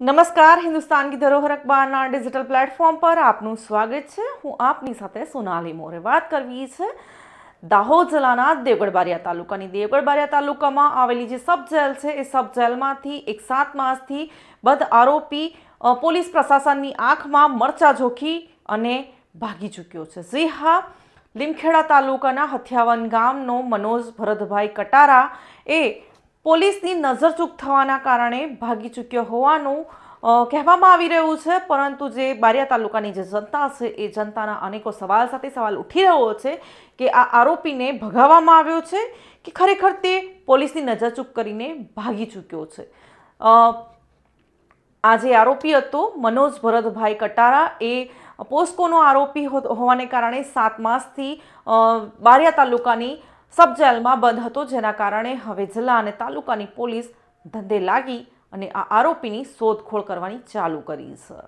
નમસ્કાર, હિન્દુસ્તાન કી ધરોહર અખબારના digital platform પર આપનું સ્વાગત છે. હું આપની સાથે સોનાલી મોરે વાત કરવી છે. દાહોદ જિલ્લાના દેવગઢબારિયા તાલુકાની દેવગઢબારિયા તાલુકામાં આવેલી જે સબ જેલ છે, એ સબ જેલમાંથી એક સાત માસથી બધ આરોપી પોલીસ પ્રશાસનની આંખમાં મરચા જોખી અને ભાગી ચૂક્યો છે. જી હા લીમખેડા તાલુકાના હથિયાવન ગામનો મનોજ ભરતભાઈ કટારા એ પોલીસની નજરચૂક થવાના કારણે ભાગી ચૂક્યો હોવાનું કહેવામાં આવી રહ્યું છે. પરંતુ જે બારિયા તાલુકાની જે જનતા છે, એ જનતાના અનેકો સવાલ સાથે સવાલ ઉઠી રહ્યો છે કે આ આરોપીને ભગાવવામાં આવ્યો છે કે ખરેખર તે પોલીસની નજરચૂક કરીને ભાગી ચૂક્યો છે? આ જે આરોપી હતો, મનોજ ભરતભાઈ કટારા, એ પોસ્કોનો આરોપી હોવાને કારણે સાત માસથી બારિયા તાલુકાની સબ જેલમાં બંધ હતો, જેના કારણે હવે જિલ્લા અને તાલુકાની પોલીસ ધંધે લાગી અને આ આરોપીની શોધખોળ કરવાની ચાલુ કરી છે.